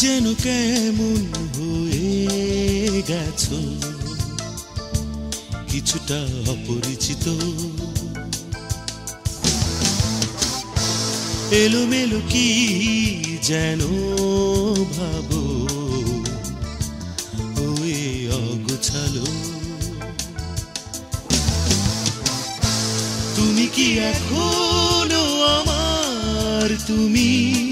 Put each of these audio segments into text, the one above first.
যেন কেমন হয়ে গেছো। কিছুটা অপরিচিত। এলোমেলো কি যেন ভাবো হয়ে অগোছালো। তুমি কি এখনও আমার তুমি?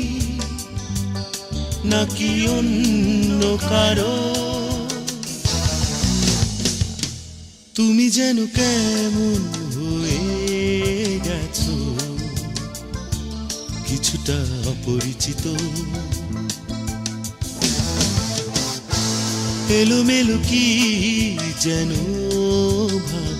নাকি অন্য কারও? তুমি যেন কেমন হয়ে গেছো? কিছুটা অপরিচিত। এলোমেলো কি যেন ভাবো?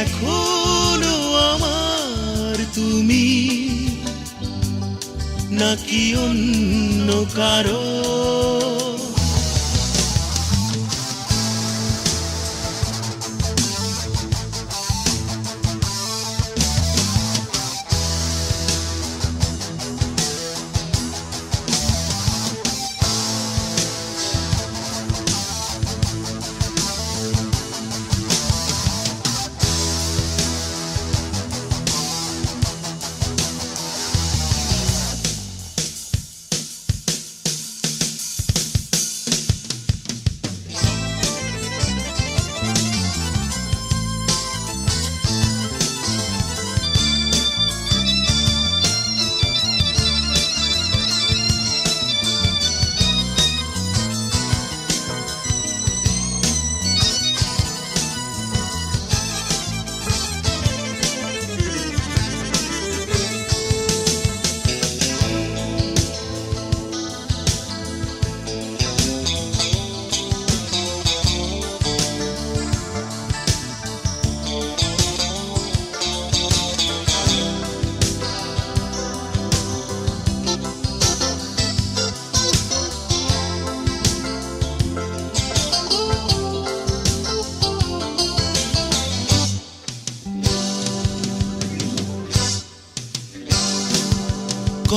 এখনও আমার তুমি। নাকি অন্য কারও?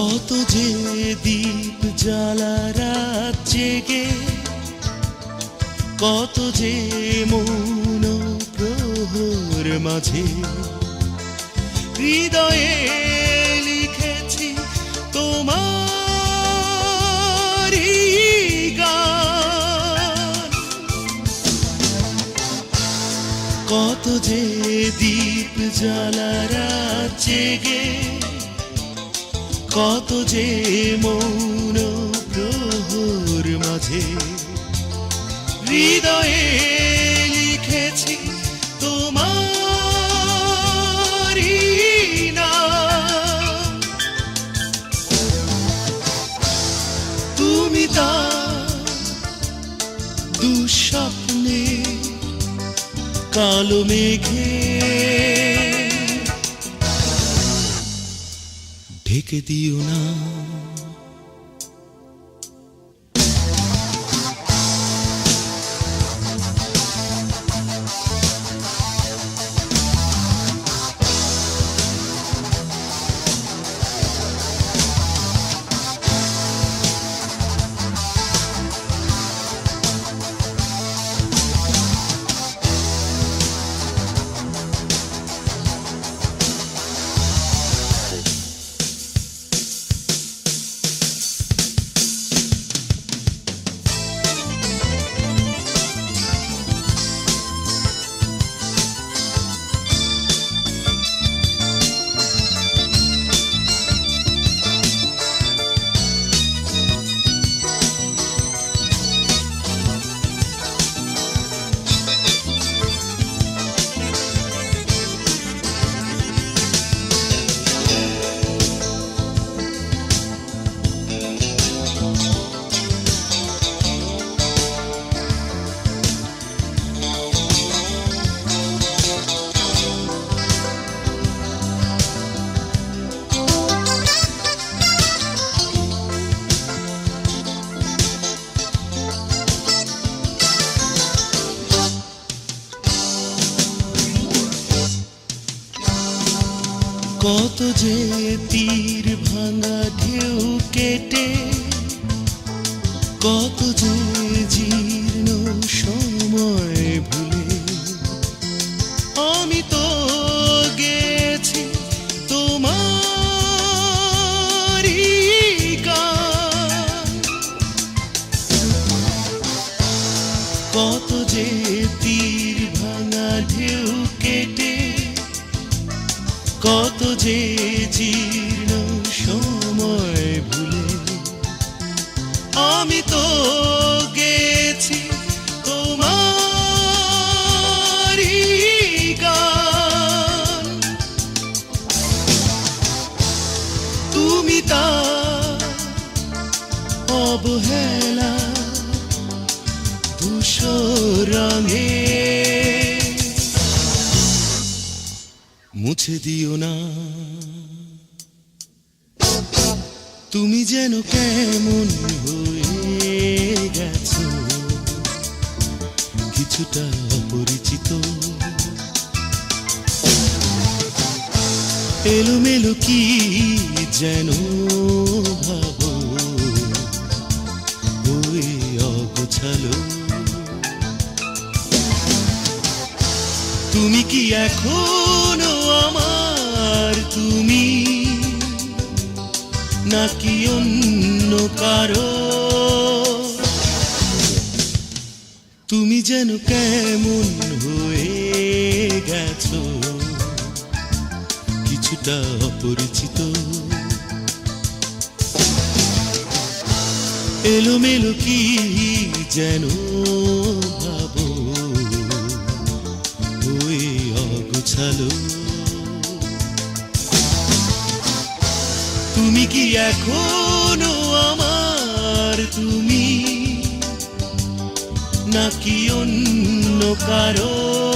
কত যে দীপ জ্বালা রাত জেগে, কত যে মৌন প্রহর মাঝে। হৃদয়ে লিখেছি তোমার কত যে দীপ জ্বালা রাত জেগে কত যে মৌন প্রহর মাঝে হৃদয়ে লিখেছি তোমার তুমি তা দুঃস্বপ্নে কালো মেঘে ঢেকে দিও না কত যে তীর ভাঙা ঢেউ কেটে, কত যে জীর্ণ সময় ভুলে। আমি তো গেছি তোমার কত যে তীর ভাঙা ঢেউ কত যে জীর্ণ সময় ভুলে। আমি তো গেছি তোমার তুমি তা অবহেলা ধূসর রঙে মুছে দিও না। তুমি যেন কেমন হয়ে গেছো। কিছুটা অপরিচিত। এলোমেলো কি যেন ভাবো। ওই অগোছালো তুমি কি এখনও আমার তুমি? নাকি অন্য কারও? তুমি যেন কেমন হয়ে গেছো? কিছুটা অপরিচিত। এলোমেলো কি যেন ভাবো? অগোছালো তুমি কি এখনও আমার তুমি? নাকি অন্য কারও